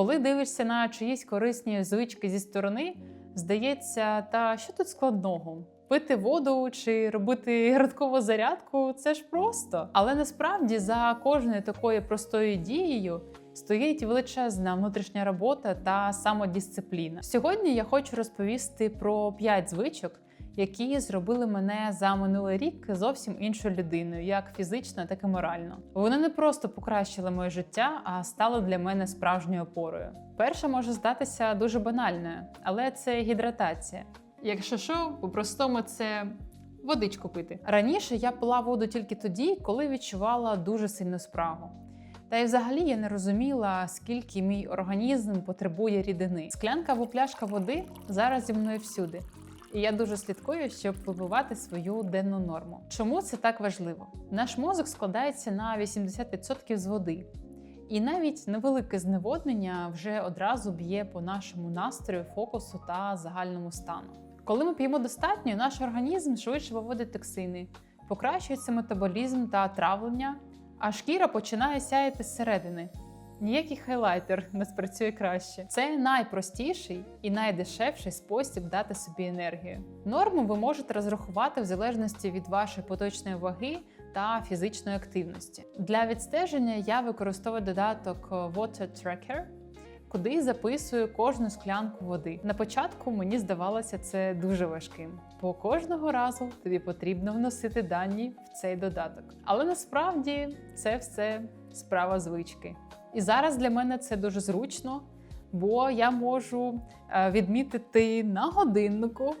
Коли дивишся на чиїсь корисні звички зі сторони, здається, та що тут складного? Пити воду чи робити ранкову зарядку це ж просто. Але насправді за кожною такою простою дією стоїть величезна внутрішня робота та самодисципліна. Сьогодні я хочу розповісти про 5 звичок, які зробили мене за минулий рік зовсім іншою людиною, як фізично, так і морально. Вони не просто покращили моє життя, а стали для мене справжньою опорою. Перша може здатися дуже банальною, але це гідратація. Якщо що, по-простому це водичку пити. Раніше я пила воду тільки тоді, коли відчувала дуже сильну спрагу. Та й взагалі я не розуміла, скільки мій організм потребує рідини. Склянка або пляшка води зараз зі мною всюди. І я дуже слідкую, щоб вибивати свою денну норму. Чому це так важливо? Наш мозок складається на 80% з води. І навіть невелике зневоднення вже одразу б'є по нашому настрою, фокусу та загальному стану. Коли ми п'ємо достатньо, наш організм швидше виводить токсини, покращується метаболізм та травлення, а шкіра починає сяяти зсередини. Ніякий хайлайтер не спрацює краще. Це найпростіший і найдешевший спосіб дати собі енергію. Норму ви можете розрахувати в залежності від вашої поточної ваги та фізичної активності. Для відстеження я використовую додаток Water Tracker, куди записую кожну склянку води. На початку мені здавалося це дуже важким, бо кожного разу тобі потрібно вносити дані в цей додаток. Але насправді це все справа звички. І зараз для мене це дуже зручно, бо я можу е, відмітити на годиннику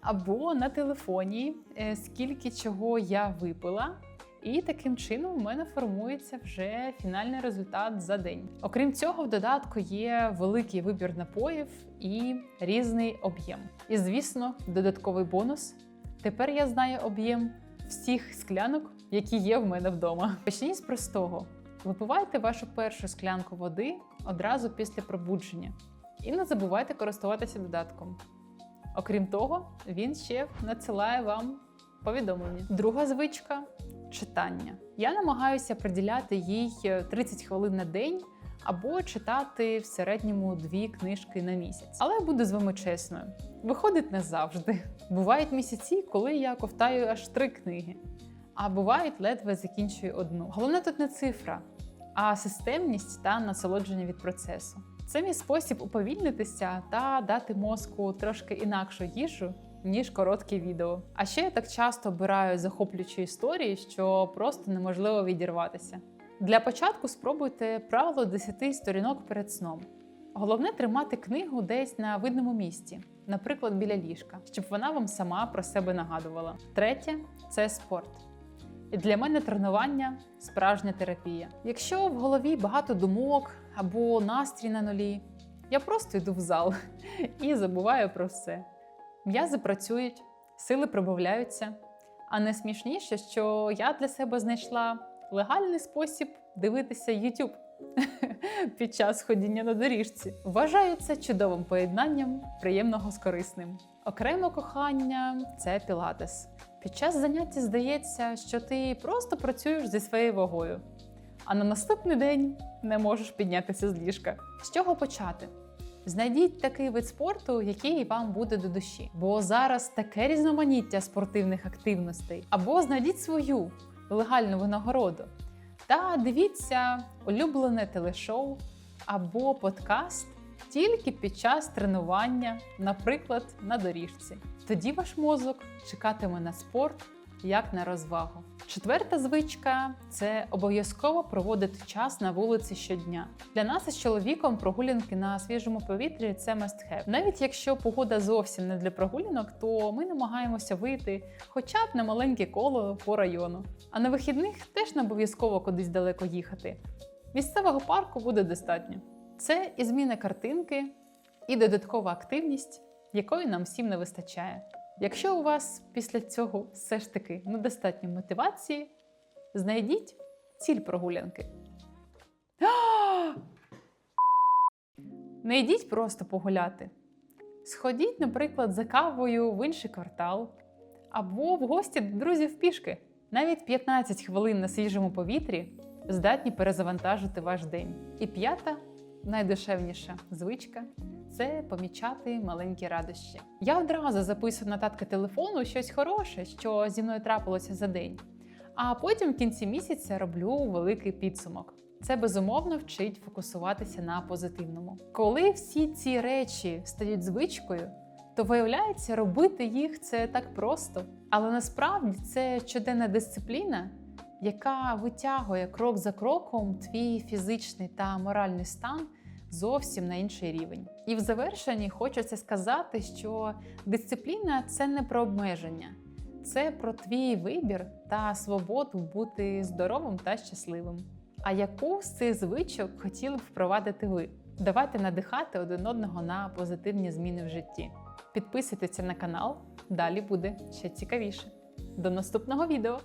або на телефоні, е, скільки чого я випила. І таким чином у мене формується вже фінальний результат за день. Окрім цього, в додатку є великий вибір напоїв і різний об'єм. І звісно, додатковий бонус. Тепер я знаю об'єм всіх склянок, які є в мене вдома. Почніть з простого. Випивайте вашу першу склянку води одразу після пробудження. І не забувайте користуватися додатком. Окрім того, він ще надсилає вам повідомлення. Друга звичка читання. Я намагаюся приділяти їй 30 хвилин на день або читати в середньому дві книжки на місяць. Але буду з вами чесною, виходить не завжди. Бувають місяці, коли я ковтаю аж три книги, а бувають ледве закінчую одну. Головне тут не цифра, а системність та насолодження від процесу. Це мій спосіб уповільнитися та дати мозку трошки інакшу їжу, ніж короткі відео. А ще я так часто обираю захоплюючі історії, що просто неможливо відірватися. Для початку спробуйте правило 10 сторінок перед сном. Головне тримати книгу десь на видному місці, наприклад, біля ліжка, щоб вона вам сама про себе нагадувала. Третє це спорт. Для мене тренування справжня терапія. Якщо в голові багато думок або настрій на нулі, я просто йду в зал і забуваю про все. М'язи працюють, сили прибавляються. А найсмішніше, що я для себе знайшла легальний спосіб дивитися YouTube під час ходіння на доріжці. Вважаю це чудовим поєднанням приємного з корисним. Окремо кохання це пілатес. Під час заняття здається, що ти просто працюєш зі своєю вагою, а на наступний день не можеш піднятися з ліжка. З чого почати? Знайдіть такий вид спорту, який вам буде до душі, бо зараз таке різноманіття спортивних активностей, або знайдіть свою легальну винагороду. Та дивіться улюблене телешоу або подкаст тільки під час тренування, наприклад, на доріжці. Тоді ваш мозок чекатиме на спорт як на розвагу. Четверта звичка це обов'язково проводити час на вулиці щодня. Для нас із чоловіком прогулянки на свіжому повітрі це must have. Навіть якщо погода зовсім не для прогулянок, то ми намагаємося вийти хоча б на маленьке коло по району. А на вихідних теж не обов'язково кудись далеко їхати. Місцевого парку буде достатньо. Це і зміна картинки, і додаткова активність, якої нам всім не вистачає. Якщо у вас після цього все ж таки недостатньо мотивації, знайдіть ціль прогулянки. Не йдіть просто погуляти. Сходіть, наприклад, за кавою в інший квартал або в гості до друзів пішки. Навіть 15 хвилин на свіжому повітрі здатні перезавантажити ваш день. І п'ята найдешевніша звичка це помічати маленькі радощі. Я одразу записую нотатки телефону щось хороше, що зі мною трапилося за день. А потім в кінці місяця роблю великий підсумок. Це безумовно вчить фокусуватися на позитивному. Коли всі ці речі стають звичкою, то виявляється, робити їх це так просто. Але насправді це щоденна дисципліна, яка витягує крок за кроком твій фізичний та моральний стан зовсім на інший рівень. І в завершенні хочеться сказати, що дисципліна це не про обмеження, це про твій вибір та свободу бути здоровим та щасливим. А яку з цих звичок хотіли б впровадити ви? Давайте надихати один одного на позитивні зміни в житті. Підписуйтеся на канал, далі буде ще цікавіше. До наступного відео!